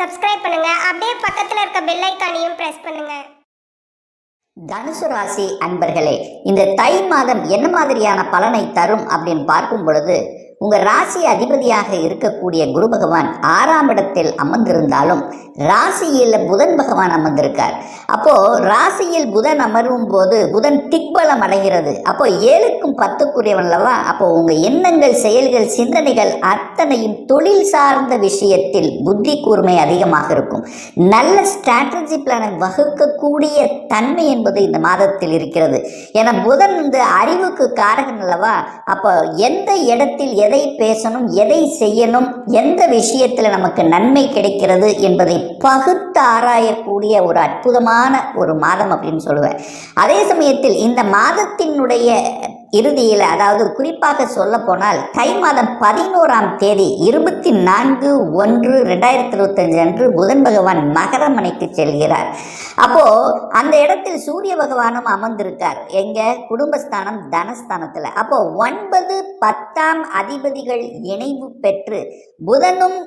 Subscribe பண்ணுங்க. அப்படியே பக்கத்துல இருக்க பெல் ஐக்கானையும் பிரஸ் பண்ணுங்க. தனுசு ராசி அன்பர்களே இந்த தை மாதம் என்ன மாதிரியான பலனை தரும் அப்படின்னு பார்க்கும் பொழுது உங்க ராசி அதிபதியாக இருக்கக்கூடிய குரு பகவான் ஆறாம் இடத்தில் அமர்ந்திருந்தாலும் ராசியில் புதன் பகவான் அமர்ந்திருக்கார். அப்போ ராசியில் புதன் அமரும் போது புதன் திக்பலம் அடைகிறது. அப்போ ஏழுக்கும் பத்துக்குரியவன் அல்லவா அப்போ உங்க எண்ணங்கள் செயல்கள் சிந்தனைகள் அத்தனையும் தொழில் சார்ந்த விஷயத்தில் புத்தி கூர்மை அதிகமாக இருக்கும். நல்ல ஸ்ட்ராட்டஜி பிளானை வகுக்கக்கூடிய தன்மை என்பது இந்த மாதத்தில் இருக்கிறது. ஏன்னா புதன் வந்து அறிவுக்கு காரகன் அல்லவா? அப்போ எந்த இடத்தில் எதை பேசணும் எதை செய்யணும் எந்த விஷயத்தில் நமக்கு நன்மை கிடைக்கிறது என்பதை பகுத்து ஆராயக்கூடிய ஒரு அற்புதமான ஒரு மாதம் அப்படின்னு சொல்லுவேன். அதே சமயத்தில் இந்த மாதத்தினுடைய இறுதியில் அதாவது குறிப்பாக சொல்ல போனால் தை மாதம் பதினோராம் தேதி இருபத்தி நான்கு ஒன்று ரெண்டாயிரத்தி இருபத்தஞ்சு அன்று புதன் பகவான் மகரமனைக்கு செல்கிறார். அப்போ அந்த இடத்தில் சூரிய பகவானும் அமர்ந்திருக்கார். எங்க? குடும்பஸ்தானம் தனஸ்தானத்தில். அப்போ ஒன்பது பத்தாம் அதிபதிகள் இணைவு பெற்று புதனும்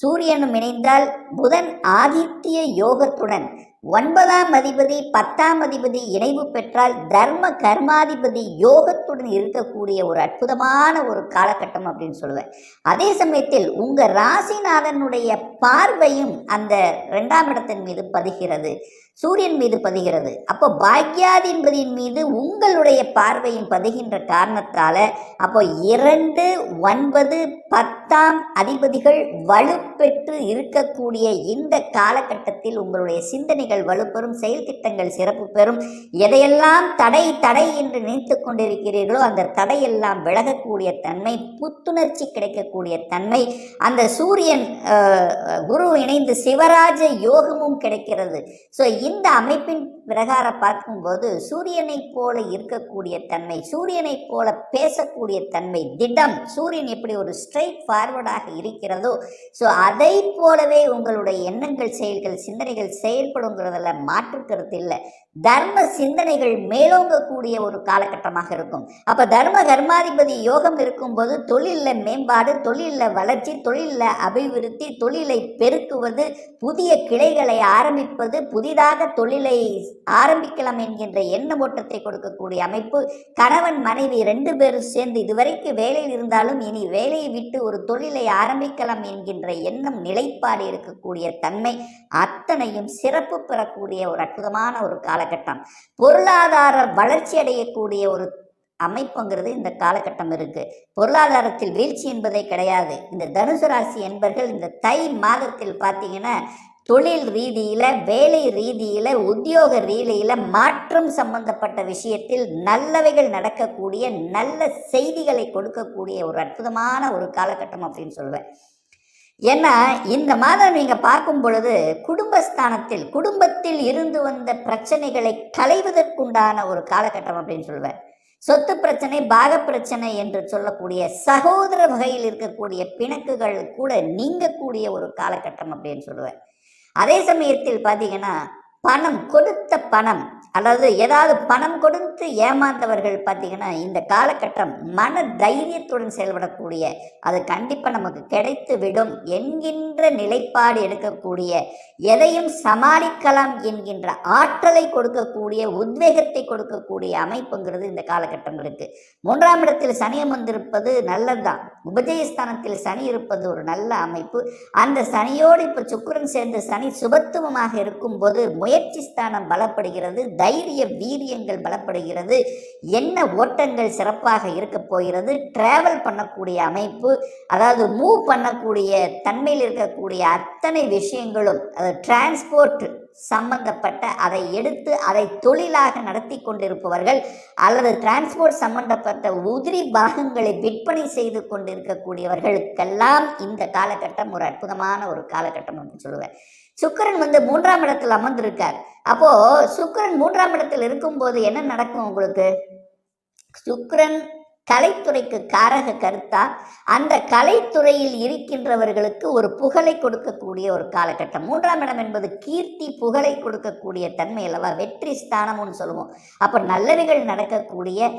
சூரியனும் இணைந்தால் புதன் ஆதித்ய யோகத்துடன் ஒன்பதாம் அதிபதி பத்தாம் அதிபதி இணைவு பெற்றால் தர்ம கர்மாதிபதி யோகத்துடன் இருக்கக்கூடிய ஒரு அற்புதமான ஒரு காலகட்டம் அப்படின்னு சொல்லுவேன். அதே சமயத்தில் உங்கள் ராசிநாதனுடைய பார்வையும் அந்த ரெண்டாம் இடத்தின் மீது பதிகிறது. சூரியன் மீது பதிகிறது. அப்போ பாக்யாதிபதியின் மீது உங்களுடைய பார்வையின் பதிகின்ற காரணத்தால அப்போ இரண்டு ஒன்பது பத்தாம் அதிபதிகள் வலுப்பெற்று இருக்கக்கூடிய இந்த காலகட்டத்தில் உங்களுடைய சிந்தனைகள் வலுப்பெறும் செயல் திட்டங்கள் சிறப்பு பெறும். எதையெல்லாம் தடை தடை என்று நினைத்து கொண்டிருக்கிறீர்களோ அந்த தடையெல்லாம் விலகக்கூடிய தன்மை புத்துணர்ச்சி கிடைக்கக்கூடிய தன்மை அந்த சூரியன் குரு இணைந்து சிவராஜ யோகமும் கிடைக்கிறது. ஸோ இந்த அமைப்பின் பிரகாரம் பார்க்கும்போது சூரியனைப் போல இருக்கக்கூடிய தன்மை சூரியனைப் போல பேசக்கூடிய தன்மை திடம் சூரியன் எப்படி ஒரு ஸ்ட்ரைட் ஃபார்வர்டாக இருக்கிறதோ ஸோ அதை போலவே உங்களுடைய எண்ணங்கள் செயல்கள் சிந்தனைகள் செயல்படுங்கிறதுல மாற்றுக்கிறது இல்லை. தர்ம சிந்தனைகள் மேலோங்கக்கூடிய ஒரு காலகட்டமாக இருக்கும். அப்போ தர்ம கர்மாதிபதி யோகம் இருக்கும்போது தொழிலில் மேம்பாடு தொழிலில் வளர்ச்சி தொழிலில் அபிவிருத்தி தொழிலை பெருக்குவது புதிய கிளைகளை ஆரம்பிப்பது புதிதாக தொழிலை ஆரம்பிக்கலாம் என்கின்ற எண்ண ஓட்டத்தை கொடுக்கக்கூடிய அமைப்பு கணவன் மனைவி ரெண்டு பேரும் சேர்ந்து இதுவரைக்கும் வேலையில் இருந்தாலும் இனி வேலையை விட்டு ஒரு தொழிலை ஆரம்பிக்கலாம் என்கின்ற எண்ணம் நிலைப்பாடு இருக்கக்கூடிய தன்மை அத்தனையும் சிறப்பு பெறக்கூடிய ஒரு அற்புதமான ஒரு காலகட்டம். பொருளாதார வளர்ச்சி அடையக்கூடிய ஒரு அமைப்புங்கிறது இந்த காலகட்டம் இருக்கு. பொருளாதாரத்தில் வீழ்ச்சி என்பதே கிடையாது. இந்த தனுசு ராசி என்பர்கள் இந்த தை மாதத்தில் பார்த்தீங்கன்னா தொழில் ரீதியில் வேலை ரீதியில் உத்தியோக ரீதியில் மாற்றம் சம்பந்தப்பட்ட விஷயத்தில் நல்லவைகள் நடக்கக்கூடிய நல்ல செய்திகளை கொடுக்கக்கூடிய ஒரு அற்புதமான ஒரு காலகட்டம் அப்படின்னு சொல்லுவேன் ஏன்னா இந்த மாதம் நீங்கள் பார்க்கும் பொழுது குடும்பஸ்தானத்தில் குடும்பத்தில் இருந்து வந்த பிரச்சனைகளை களைவதற்குண்டான ஒரு காலகட்டம் அப்படின்னு சொல்லுவேன் சொத்து பிரச்சனை பாக பிரச்சனை என்று சொல்லக்கூடிய சகோதர வகையில் இருக்கக்கூடிய பிணக்குகள் கூட நீங்கக்கூடிய ஒரு காலகட்டம் அப்படின்னு சொல்லுவேன் அதே சமயத்தில் பார்த்தீங்கன்னா பணம் கொடுத்த பணம் அல்லது ஏதாவது பணம் கொடுத்து ஏமாந்தவர்கள் பார்த்தீங்கன்னா இந்த காலகட்டம் மன தைரியத்துடன் செயல்படக்கூடிய அது கண்டிப்பாக நமக்கு கிடைத்து விடும் என்கின்ற நிலைப்பாடு எடுக்கக்கூடிய எதையும் சமாளிக்கலாம் என்கின்ற ஆற்றலை கொடுக்கக்கூடிய உத்வேகத்தை கொடுக்கக்கூடிய அமைப்புங்கிறது இந்த காலகட்டங்களுக்கு மூன்றாம் இடத்தில் சனி அமர்ந்திருப்பது நல்லதுதான். உபஜயஸ்தானத்தில் சனி இருப்பது ஒரு நல்ல அமைப்பு. அந்த சனியோடு இப்போ சுக்கரன் சேர்ந்து சனி சுபத்துவமாக இருக்கும்போது முயற்சி ஸ்தானம் பலப்படுகிறது தைரிய வீரியங்கள் பலப்படுகிறது. என்ன ஓட்டங்கள் சிறப்பாக இருக்க போகிறது? டிராவல் பண்ணக்கூடிய அமைப்பு அதாவது மூவ் பண்ணக்கூடிய தன்மையில் இருக்கக்கூடிய அத்தனை விஷயங்களும் அது டிரான்ஸ்போர்ட் சம்பந்தப்பட்ட அதை எடுத்து அதை தொழிலாக நடத்தி கொண்டிருப்பவர்கள் அல்லது டிரான்ஸ்போர்ட் சம்பந்தப்பட்ட உதிரி பாகங்களை விற்பனை செய்து கொண்டிருக்கக்கூடியவர்களுக்கெல்லாம் இந்த காலகட்டம் ஒரு அற்புதமான ஒரு காலகட்டம் அப்படின்னு சொல்லுவேன். சுக்கரன் வந்து மூன்றாம் இடத்தில் அமர்ந்திருக்கார். அப்போ சுக்கரன் மூன்றாம் இடத்தில் இருக்கும்போது என்ன நடக்கும் உங்களுக்கு? சுக்கரன் கலைத்துறைக்கு காரக கருத்தா? அந்த கலைத்துறையில் இருக்கின்றவர்களுக்கு ஒரு புகழை கொடுக்கக்கூடிய ஒரு காலகட்டம். மூன்றாம் இடம் என்பது கீர்த்தி புகழை கொடுக்கக்கூடிய தன்மை அல்லவா? வெற்றி ஸ்தானம்னு சொல்லுவோம். அப்போ நல்லவைகள் நடக்கக்கூடிய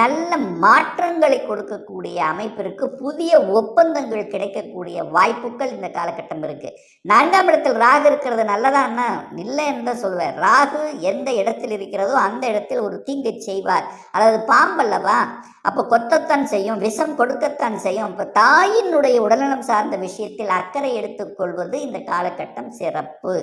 நல்ல மாற்றங்களை கொடுக்கக்கூடிய அமைப்பிற்கு புதிய ஒப்பந்தங்கள் கிடைக்கக்கூடிய வாய்ப்புகள் இந்த காலகட்டம் இருக்கு. நான்காம் இடத்தில் ராகு இருக்கிறது நல்லதான்னா இல்லை என்று தான் சொல்லுவேன். ராகு எந்த இடத்தில் இருக்கிறதோ அந்த இடத்தில் ஒரு தீங்கை செய்வார். அதாவது பாம்பல்லவா அப்போ கொத்தத்தான் செய்யும் விஷம் கொடுக்கத்தான் செய்யும். இப்போ தாயினுடைய உடல்நலம் சார்ந்த விஷயத்தில் அக்கறை எடுத்துக்கொள்வது இந்த காலகட்டம் சிறப்பு.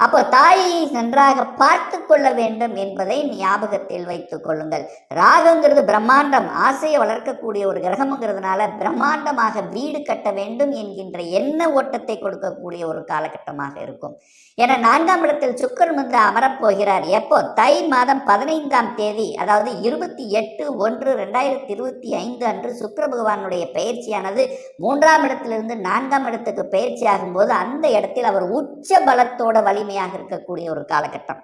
அப்போ தாயை நன்றாக பார்த்து கொள்ள வேண்டும் என்பதை ஞாபகத்தில் வைத்துக் கொள்ளுங்கள். ராகுங்கிறது பிரம்மாண்டம். ஆசையை வளர்க்கக்கூடிய ஒரு கிரகம்ங்கிறதுனால பிரம்மாண்டமாக வீடு கட்ட வேண்டும் என்கின்ற எண்ண ஓட்டத்தை கொடுக்கக்கூடிய ஒரு காலகட்டமாக இருக்கும். என நான்காம் இடத்தில் சுக்கர் வந்து அமரப்போகிறார். எப்போ? தை மாதம் பதினைந்தாம் தேதி அதாவது இருபத்தி எட்டு ஒன்று ரெண்டாயிரத்தி இருபத்தி ஐந்து அன்று சுக்கர பகவானுடைய பயிற்சியானது மூன்றாம் இடத்திலிருந்து நான்காம் இடத்துக்கு பயிற்சி ஆகும்போது அந்த இடத்தில் அவர் உச்ச பலத்தோட வழி வலிமையாக இருக்கக்கூடிய ஒரு காலகட்டம்.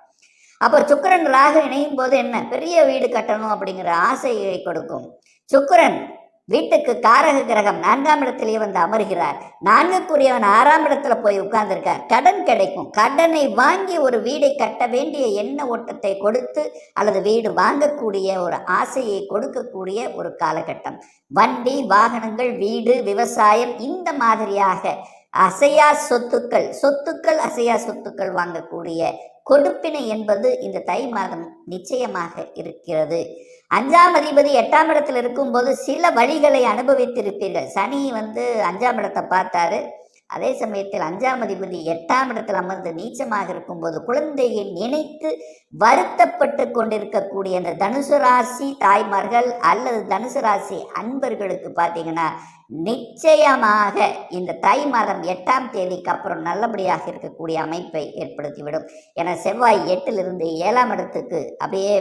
அப்போ சுக்கரன் ராகு இணையும் போது என்ன? பெரிய வீடு கட்டணும் அப்படிங்கிற ஆசையை கொடுக்கும். சுக்கரன் வீட்டுக்கு காரக கிரகம் நான்காம் இடத்திலேயே வந்து அமர்கிறார். நான்குக்குரியவன் ஆறாம் இடத்துல போய் உட்கார்ந்துருக்கார். கடன் கிடைக்கும். கடனை வாங்கி ஒரு வீடை கட்ட வேண்டிய எண்ண ஓட்டத்தை கொடுத்து அல்லது வீடு வாங்கக்கூடிய ஒரு ஆசையை கொடுக்கக்கூடிய ஒரு காலகட்டம். வண்டி வாகனங்கள் வீடு விவசாயம் இந்த மாதிரியாக அசையா சொத்துக்கள் சொத்துக்கள் அசையா சொத்துக்கள் வாங்கக்கூடிய கொடுப்பினை என்பது இந்த தை மாதம் நிச்சயமாக இருக்கிறது. அஞ்சாம் அதிபதி எட்டாம் இடத்தில் இருக்கும்போது சில வழிகளை அனுபவித்திருப்பீர்கள். சனி வந்து அஞ்சாம் இடத்தை பார்த்தாரு. அதே சமயத்தில் அஞ்சாம் அதிபதி எட்டாம் இடத்தில் அமர்ந்து நீச்சமாக இருக்கும்போது குழந்தையை நினைத்து வருத்தப்பட்டு கொண்டிருக்கக்கூடிய அந்த தனுசு ராசி தாய்மார்கள் அல்லது தனுசு ராசி அன்பர்களுக்கு பார்த்தீங்கன்னா நிச்சயமாக இந்த தை மாதம் எட்டாம் தேதிக்கு அப்புறம் நல்லபடியாக இருக்கக்கூடிய அமைப்பை ஏற்படுத்திவிடும். என செவ்வாய் எட்டிலிருந்து ஏழாம் இடத்துக்கு அப்படியே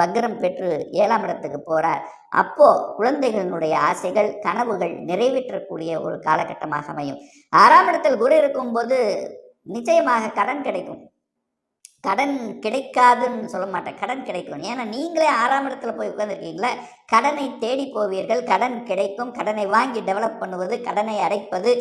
வக்ரம் பெற்று ஏழாம் இடத்துக்கு போகிறார் அப்போ குழந்தைகளினுடைய ஆசைகள் கனவுகள் நிறைவேற்றக்கூடிய ஒரு காலகட்டமாக அமையும். ஆறாம் இடத்தில் குரு இருக்கும்போது நிச்சயமாக கடன் கிடைக்கும். கடன் கிடைக்காதுன்னு சொல்ல மாட்டேன். கடன் கிடைக்கும் ஏன்னா நீங்களே ஆறாம் இடத்துல போய் உட்காந்துருக்கீங்களா கடனை தேடி போவீர்கள். கடன் கிடைக்கும். கடனை வாங்கி டெவலப் பண்ணுவது கடனை அடைப்பது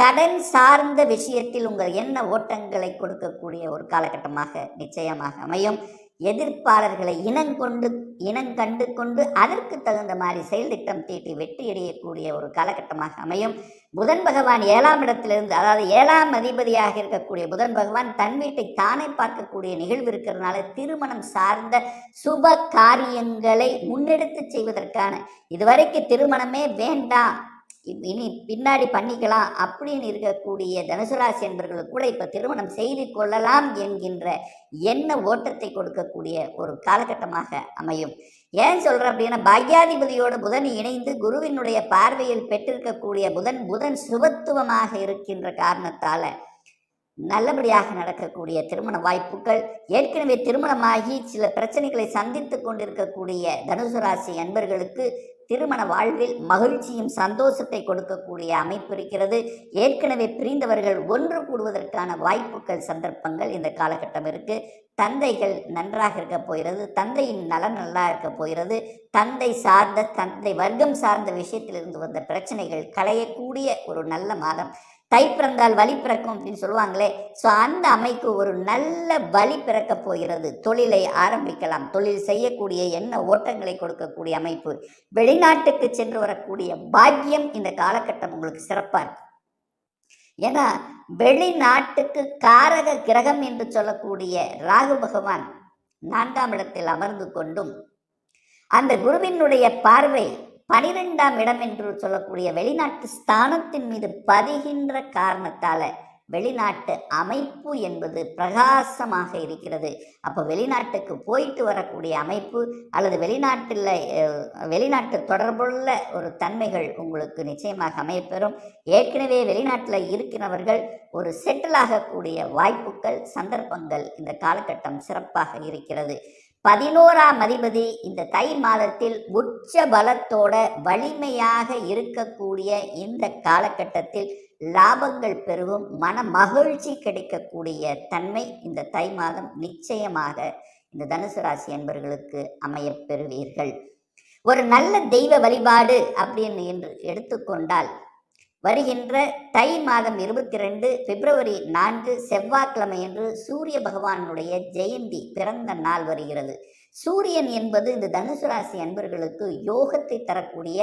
கடன் சார்ந்த விஷயத்தில் உங்கள் எண்ண ஓட்டங்களை கொடுக்கக்கூடிய ஒரு காலகட்டமாக நிச்சயமாக அமையும். எதிர்ப்பாளர்களை இனங்கொண்டு இனங்கண்டு கொண்டு அதற்கு தகுந்த மாதிரி செயல் திட்டம் தீட்டி வெற்றி அடையக்கூடிய ஒரு காலகட்டமாக அமையும். புதன் பகவான் ஏழாம் இடத்திலிருந்து அதாவது ஏழாம் அதிபதியாக இருக்கக்கூடிய புதன் பகவான் தன் வீட்டை தானே பார்க்கக்கூடிய நிகழ்வு இருக்கிறதுனால திருமணம் சார்ந்த சுப காரியங்களை முன்னெடுத்து செய்வதற்கான இதுவரைக்கு திருமணமே வேண்டாம். இனி பின்னாடி பண்ணிக்கலாம் அப்படின்னு இருக்கக்கூடிய தனுசு ராசி என்பவர்களுக்கு கூட இப்போ திருமணம் செய்து கொள்ளலாம் என்கின்ற என்ன ஓட்டத்தை கொடுக்கக்கூடிய ஒரு காலகட்டமாக அமையும். ஏன் சொல்கிறேன் அப்படின்னா பாக்யாதிபதியோடு புதன் இணைந்து குருவினுடைய பார்வையில் பெற்றிருக்கக்கூடிய புதன் புதன் சுபத்துவமாக இருக்கின்ற காரணத்தால் நல்லபடியாக நடக்கக்கூடிய திருமண வாய்ப்புகள் ஏற்கனவே திருமணமாகி சில பிரச்சனைகளை சந்தித்து கொண்டிருக்கக்கூடிய தனுசு ராசி அன்பர்களுக்கு திருமண வாழ்வில் மகிழ்ச்சியும் சந்தோஷத்தை கொடுக்கக்கூடிய அமைப்பு இருக்கிறது. ஏற்கனவே பிரிந்தவர்கள் ஒன்று கூடுவதற்கான வாய்ப்புகள் சந்தர்ப்பங்கள் இந்த காலகட்டம் இருக்கு. தந்தைகள் நன்றாக இருக்க போகிறது. தந்தையின் நலன் நல்லா இருக்க போகிறது. தந்தை சார்ந்த தந்தை வர்க்கம் சார்ந்த விஷயத்திலிருந்து வந்த பிரச்சனைகள் களையக்கூடிய ஒரு நல்ல மாதம். தை பிறந்தால் வழி பிறக்கும் அப்படின்னு சொல்லுவாங்களே. ஸோ அந்த அமைப்பு ஒரு நல்ல வழி பிறக்க போகிறது. தொழிலை ஆரம்பிக்கலாம். தொழில் செய்யக்கூடிய என்ன ஓட்டங்களை கொடுக்கக்கூடிய அமைப்பு. வெளிநாட்டுக்கு சென்று வரக்கூடிய பாக்கியம் இந்த காலகட்டம் உங்களுக்கு சிறப்பாக இருக்கும் ஏன்னா வெளிநாட்டுக்கு காரக கிரகம் என்று சொல்லக்கூடிய ராகு பகவான் நான்காம் இடத்தில் அமர்ந்து கொண்டும் அந்த குருவினுடைய பார்வை பனிரெண்டாம் இடம் என்று சொல்லக்கூடிய வெளிநாட்டு ஸ்தானத்தின் மீது பதிகின்ற காரணத்தால வெளிநாட்டு அமைப்பு என்பது பிரகாசமாக இருக்கிறது. அப்போ வெளிநாட்டுக்கு போயிட்டு வரக்கூடிய அமைப்பு அல்லது வெளிநாட்டில் வெளிநாட்டு தொடர்புள்ள ஒரு தன்மைகள் உங்களுக்கு நிச்சயமாக அமையப்பெறும். ஏற்கனவே வெளிநாட்டில் இருக்கிறவர்கள் ஒரு செட்டில் ஆகக்கூடிய வாய்ப்புகள் சந்தர்ப்பங்கள் இந்த காலகட்டம் சிறப்பாக இருக்கிறது. பதினோராம் அதிபதி இந்த தை மாதத்தில் உச்ச பலத்தோட வலிமையாக இருக்கக்கூடிய இந்த காலகட்டத்தில் லாபங்கள் பெருகும் மன மகிழ்ச்சி கிடைக்கக்கூடிய தன்மை இந்த தை மாதம் நிச்சயமாக இந்த தனுசு ராசி என்பவர்களுக்கு அமையப் பெறுவீர்கள். ஒரு நல்ல தெய்வ வழிபாடு அப்படின்னு என்று எடுத்துக்கொண்டால் வருகின்ற தை மாதம் இருபத்தி ரெண்டு பிப்ரவரி நான்கு செவ்வாய்க்கிழமையன்று சூரிய பகவானுடைய ஜெயந்தி பிறந்த நாள் வருகிறது. சூரியன் என்பது இந்த தனுசு ராசி அன்பர்களுக்கு யோகத்தை தரக்கூடிய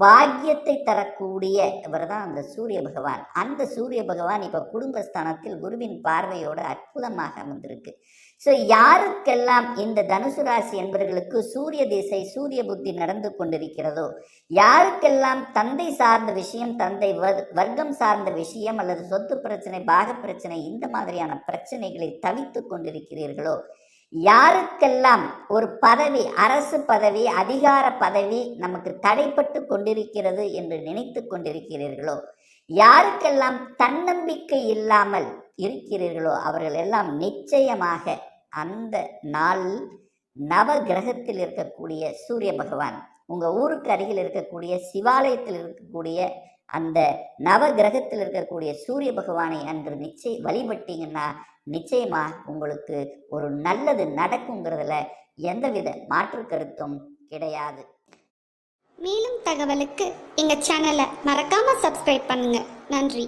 பாக்கியத்தை தரக்கூடிய இவர் தான் அந்த சூரிய பகவான். அந்த சூரிய பகவான் இப்போ குடும்பஸ்தானத்தில் குருவின் பார்வையோடு அற்புதமாக அமர்ந்திருக்கு. ஸோ யாருக்கெல்லாம் இந்த தனுசு ராசி என்பவர்களுக்கு சூரிய திசை சூரிய புத்தி நடந்து கொண்டிருக்கிறதோ யாருக்கெல்லாம் தந்தை சார்ந்த விஷயம் தந்தை வர்- வர்க்கம் சார்ந்த விஷயம் அல்லது சொத்து பிரச்சனை பாக பிரச்சனை இந்த மாதிரியான பிரச்சனைகளை தவித்து கொண்டிருக்கிறீர்களோ யாருக்கெல்லாம் ஒரு பதவி அரசு பதவி அதிகார பதவி நமக்கு தடைப்பட்டு கொண்டிருக்கிறது என்று நினைத்து கொண்டிருக்கிறீர்களோ யாருக்கெல்லாம் தன்னம்பிக்கை இல்லாமல் இருக்கிறீர்களோ அவர்கள் எல்லாம் நிச்சயமாக அந்த நாளில் நவ கிரகத்தில் இருக்கக்கூடிய சூரிய பகவான் உங்கள் ஊருக்கு அருகில் இருக்கக்கூடிய சிவாலயத்தில் இருக்கக்கூடிய அந்த நவ கிரகத்தில் இருக்கக்கூடிய சூரிய பகவானை அன்று நிச்சய வழிபட்டீங்கன்னா நிச்சயமா உங்களுக்கு ஒரு நல்லது நடக்குங்கிறதுல எந்தவித மாற்று கருத்தும் கிடையாது. மேலும் தகவலுக்கு எங்கள் சேனலை மறக்காமல் சப்ஸ்கிரைப் பண்ணுங்கள் நன்றி.